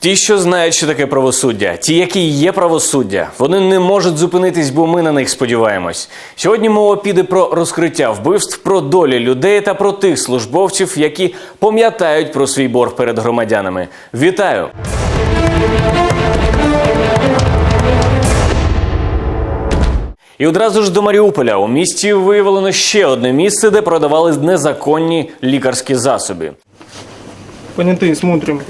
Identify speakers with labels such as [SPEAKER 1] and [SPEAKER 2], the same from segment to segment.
[SPEAKER 1] Ті, що знають, що таке правосуддя, ті, які є правосуддя, вони не можуть зупинитись, бо ми на них сподіваємось. Сьогодні мова піде про розкриття вбивств, про долі людей та про тих службовців, які пам'ятають про свій борг перед громадянами. Вітаю! І одразу ж до Маріуполя у місті виявлено ще одне місце, де продавали незаконні лікарські засоби.
[SPEAKER 2] Понятые смотрим.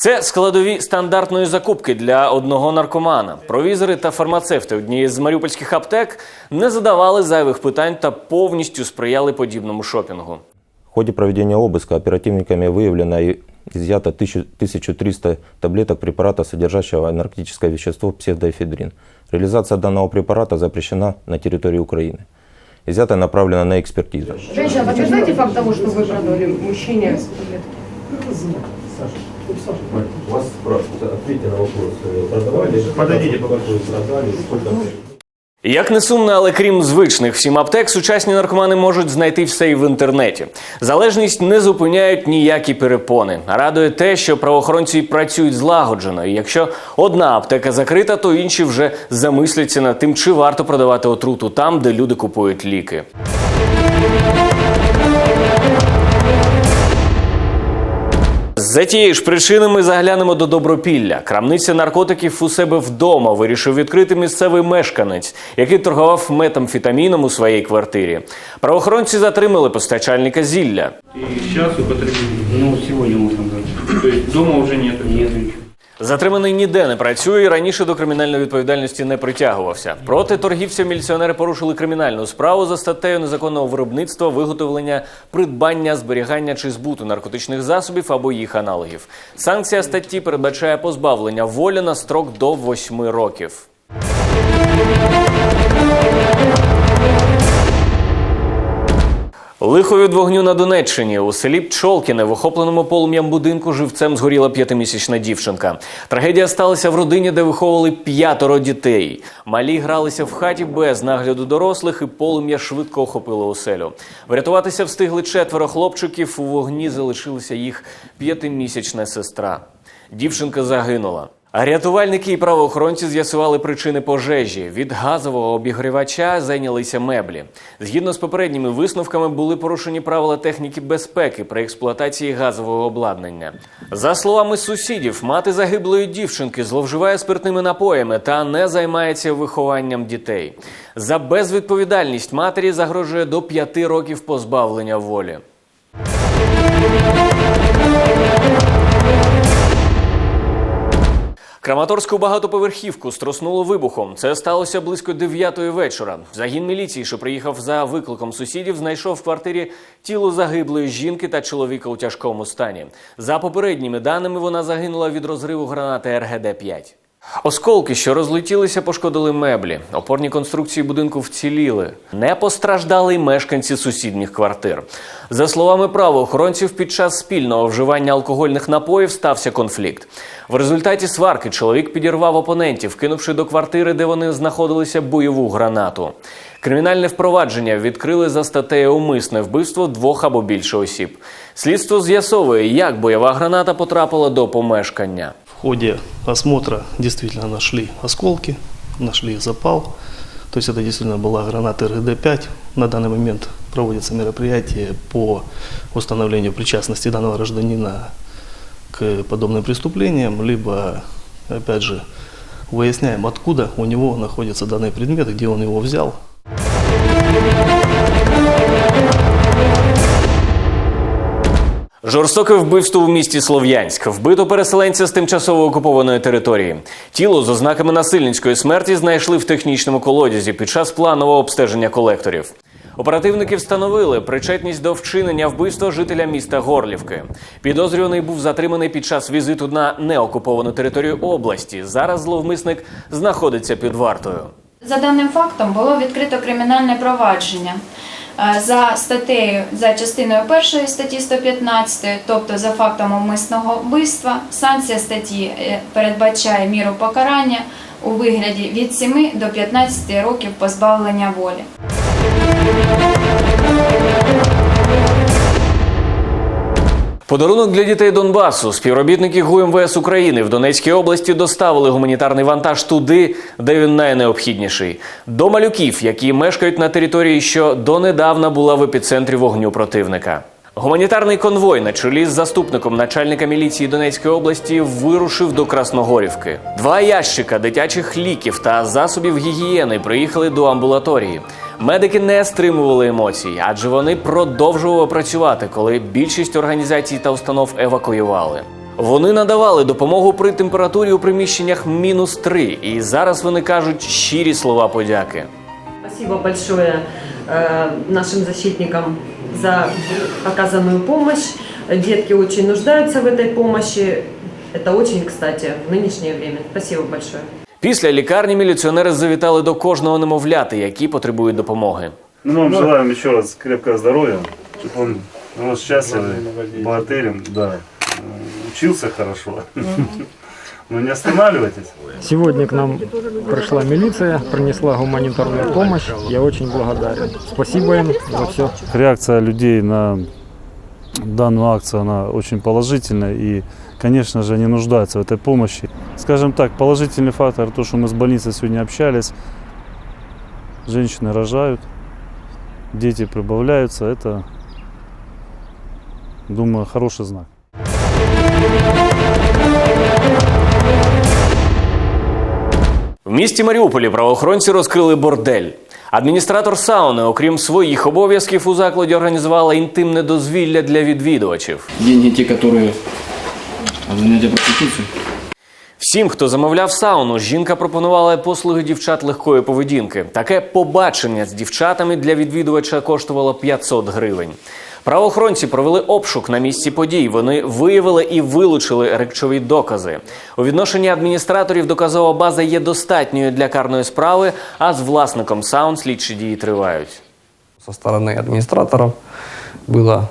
[SPEAKER 1] Це складові стандартної закупки для одного наркомана. Провізори та фармацевти однієї з маріупольських аптек не задавали зайвих питань та повністю сприяли подібному шопінгу.
[SPEAKER 3] В ходе проведения обыска оперативниками выявлено и изъято 1000 1300 таблеток препарата, содержащего наркотическое вещество псевдоэфедрин. Реализация данного препарата запрещена на территории Украины. Изъято направлено на экспертизу.
[SPEAKER 4] Женщина, подтверждаете факт того, что вы продали мужчине?
[SPEAKER 3] Вас спрашивают, ответьте на вопрос, продавали?
[SPEAKER 2] Подойдите,
[SPEAKER 3] продали, сколько
[SPEAKER 1] Як не сумно, але крім звичних всім аптек, сучасні наркомани можуть знайти все і в інтернеті. Залежність не зупиняють ніякі перепони. Радує те, що правоохоронці працюють злагоджено. І якщо одна аптека закрита, то інші вже замисляться над тим, чи варто продавати отруту там, де люди купують ліки. За тієї ж причини ми заглянемо до Добропілля. Крамниця наркотиків у себе вдома вирішив відкрити місцевий мешканець, який торгував метамфетаміном у своїй квартирі. Правоохоронці затримали постачальника зілля.
[SPEAKER 2] І зараз употребили.
[SPEAKER 5] Ну, сьогодні можна дати да.
[SPEAKER 2] То вже уже нету.
[SPEAKER 1] Затриманий ніде не працює і раніше до кримінальної відповідальності не притягувався. Проти торгівця міліціонери порушили кримінальну справу за статтею незаконного виробництва, виготовлення, придбання, зберігання чи збуту наркотичних засобів або їх аналогів. Санкція статті передбачає позбавлення волі на строк до 8 років. Лихо від вогню на Донеччині у селі Пчолкіне в охопленому полум'ям будинку живцем згоріла п'ятимісячна дівчинка. Трагедія сталася в родині, де виховували п'ятеро дітей. Малі гралися в хаті без нагляду дорослих, і полум'я швидко охопило оселю. Врятуватися встигли четверо хлопчиків. У вогні залишилася їх п'ятимісячна сестра. Дівчинка загинула. Рятувальники і правоохоронці з'ясували причини пожежі. Від газового обігрівача зайнялися меблі. Згідно з попередніми висновками, були порушені правила техніки безпеки при експлуатації газового обладнання. За словами сусідів, мати загиблої дівчинки зловживає спиртними напоями та не займається вихованням дітей. За безвідповідальність матері загрожує до п'яти років позбавлення волі. Краматорську багатоповерхівку струснуло вибухом. Це сталося близько 9 вечора. Загін міліції, що приїхав за викликом сусідів, знайшов в квартирі тіло загиблої жінки та чоловіка у тяжкому стані. За попередніми даними, вона загинула від розриву гранати РГД-5. Осколки, що розлетілися, пошкодили меблі. Опорні конструкції будинку вціліли. Не постраждали й мешканці сусідніх квартир. За словами правоохоронців, під час спільного вживання алкогольних напоїв стався конфлікт. В результаті сварки чоловік підірвав опонентів, кинувши до квартири, де вони знаходилися, бойову гранату. Кримінальне впровадження відкрили за статтею умисне вбивство двох або більше осіб. Слідство з'ясовує, як бойова граната потрапила до помешкання.
[SPEAKER 6] Ходе осмотра действительно нашли осколки, нашли запал. То есть это действительно была граната РГД-5. На данный момент проводится мероприятие по установлению причастности данного гражданина к подобным преступлениям, либо, опять же, выясняем, откуда у него находится данный предмет, где он его взял.
[SPEAKER 1] Жорстоке вбивство в місті Слов'янськ. Вбито переселенця з тимчасово окупованої території. Тіло з ознаками насильницької смерті знайшли в технічному колодязі під час планового обстеження колекторів. Оперативники встановили причетність до вчинення вбивства жителя міста Горлівки. Підозрюваний був затриманий під час візиту на неокуповану територію області. Зараз зловмисник знаходиться під вартою.
[SPEAKER 7] За даним фактом було відкрито кримінальне провадження за статтею за частиною першої статті 115, тобто за фактом умисного вбивства. Санкція статті е, передбачає міру покарання у вигляді від 7 до 15 років позбавлення волі.
[SPEAKER 1] Подарунок для дітей Донбасу. Співробітники ГУМВС України в Донецькій області доставили гуманітарний вантаж туди, де він найнеобхідніший до малюків, які мешкають на території, що донедавна була в епіцентрі вогню противника. Гуманітарний конвой на чолі з заступником начальника міліції Донецької області вирушив до Красногорівки. Два ящика дитячих ліків та засобів гігієни приїхали до амбулаторії. Медики не стримували емоцій, адже вони продовжували працювати, коли більшість організацій та установ евакуювали. Вони надавали допомогу при температурі у приміщеннях мінус 3, і зараз вони кажуть щирі слова подяки.
[SPEAKER 8] Спасибо большое э, нашим защитникам за оказанную помощь. Детки очень нуждаются в этой помощи. Это очень кстати в нынешнее время. Спасибо большое.
[SPEAKER 1] Після лікарні міліціонери завітали до кожного немовляти, які потребують допомоги.
[SPEAKER 9] Ну, мы вам желаем еще раз крепкого здоровья, чтобы он рос счастливый, богатырем, да, э, учился хорошо. Но не останавливайтесь.
[SPEAKER 10] Сегодня к нам пришла милиция, принесла гуманитарную помощь. Я очень благодарен. Спасибо им за все.
[SPEAKER 11] Реакция людей на данную акцию, она очень положительная и, конечно же, они нуждаются в этой помощи. Скажем так, положительный фактор, то, что мы с больницей сегодня общались, женщины рожают, дети прибавляются, это, думаю, хороший знак.
[SPEAKER 1] В місті Маріуполі правоохоронці розкрили бордель. Адміністратор сауни, окрім своїх обов'язків, у закладі організувала інтимне дозвілля для відвідувачів.
[SPEAKER 5] Деньги те, которые от занятия проституцией.
[SPEAKER 1] Всім, хто замовляв сауну, жінка пропонувала послуги дівчат легкої поведінки. Таке побачення з дівчатами для відвідувача коштувало 500 гривень. Правоохоронці провели обшук на місці подій. Вони виявили і вилучили речові докази. У відношенні адміністраторів доказова база є достатньою для карної справи, а з власником саун слідчі дії тривають.
[SPEAKER 12] Со стороны администраторов было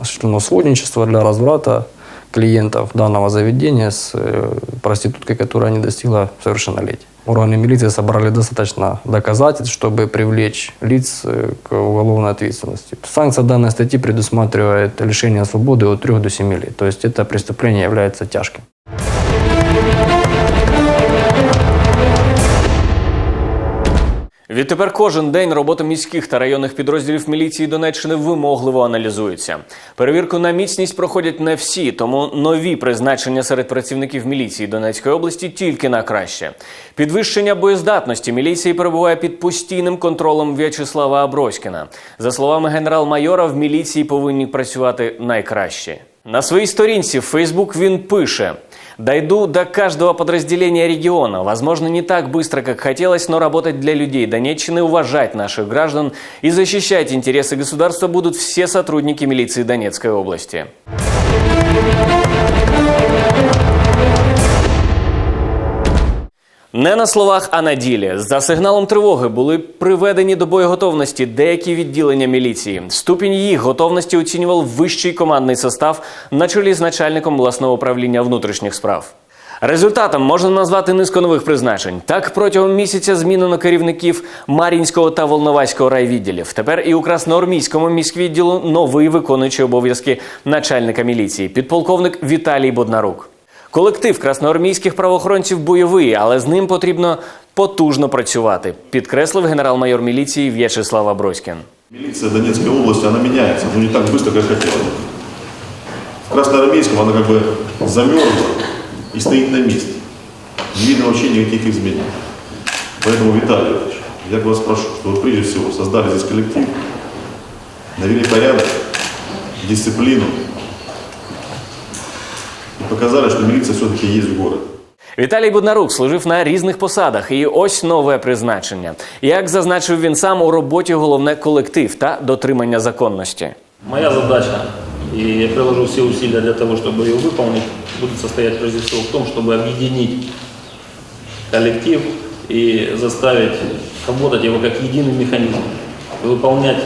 [SPEAKER 12] осуществлено сводничество для разврата клиентов данного заведения с э, проституткой, которая не достигла совершеннолетия. Органы милиции собрали достаточно доказательств, чтобы привлечь лиц э, к уголовной ответственности. Санкция данной статьи предусматривает лишение свободы от 3 до 7 лет. То есть это преступление является тяжким.
[SPEAKER 1] Відтепер кожен день робота міських та районних підрозділів міліції Донеччини вимогливо аналізується. Перевірку на міцність проходять не всі, тому нові призначення серед працівників міліції Донецької області тільки на краще. Підвищення боєздатності міліції перебуває під постійним контролем В'ячеслава Аброськіна. За словами генерал-майора, в міліції повинні працювати найкраще. На своїй сторінці в Фейсбук він пише. Дойду до каждого подразделения региона. Возможно, не так быстро, как хотелось, но работать для людей Донеччины, уважать наших граждан и защищать интересы государства будут все сотрудники милиции Донецкой области. Не на словах, а на ділі. За сигналом тривоги були приведені до боєготовності деякі відділення міліції. Ступінь їх готовності оцінював вищий командний состав на чолі з начальником обласного управління внутрішніх справ. Результатом можна назвати низку нових призначень. Так протягом місяця змінено керівників Мар'їнського та Волноваського райвідділів. Тепер і у Красноармійському міськвідділу новий виконуючий обов'язки начальника міліції, підполковник Віталій Боднарук. Колектив красноармійських правоохоронців бойовий, але з ним потрібно потужно працювати, підкреслив генерал-майор міліції В'ячеслав Аброськін.
[SPEAKER 13] Милиция Донецкой области, она меняется, но не так быстро, как хотелось. В Красноармейском она как бы замерзла и стоит на месте. Не видно вообще никаких изменений. Поэтому, Виталий Ильич, я вас прошу, что вы прежде всего создали здесь коллектив, навели порядок, дисциплину и показали, что милиция все-таки есть в городе.
[SPEAKER 1] Віталій Буднарук служив на різних посадах, і ось нове призначення. Як зазначив він сам у роботі, головне колектив та дотримання законності.
[SPEAKER 2] Моя задача, и я приложу все усилия для того, чтобы ее выполнить, будет состоять прежде всего в том, чтобы объединить коллектив и заставить работать его как единый механизм, и выполнять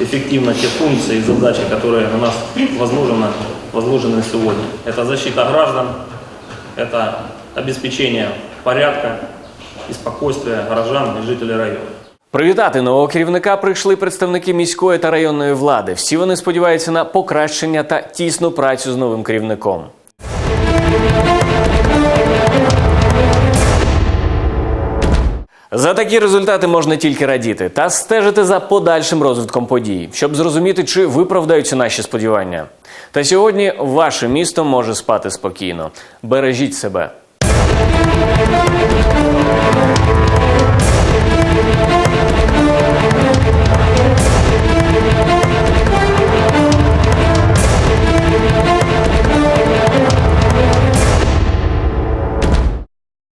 [SPEAKER 2] эффективно те функции и задачи, которые на нас возложены, возложены сегодня. Это защита граждан, это обеспечение порядка и спокойствия горожан и жителей района.
[SPEAKER 1] Привітати нового керівника прийшли представники міської та районної влади. Всі вони сподіваються на покращення та тісну працю з новим керівником. За такі результати можна тільки радіти та стежити за подальшим розвитком подій, щоб зрозуміти, чи виправдаються наші сподівання. Та сьогодні ваше місто може спати спокійно. Бережіть себе.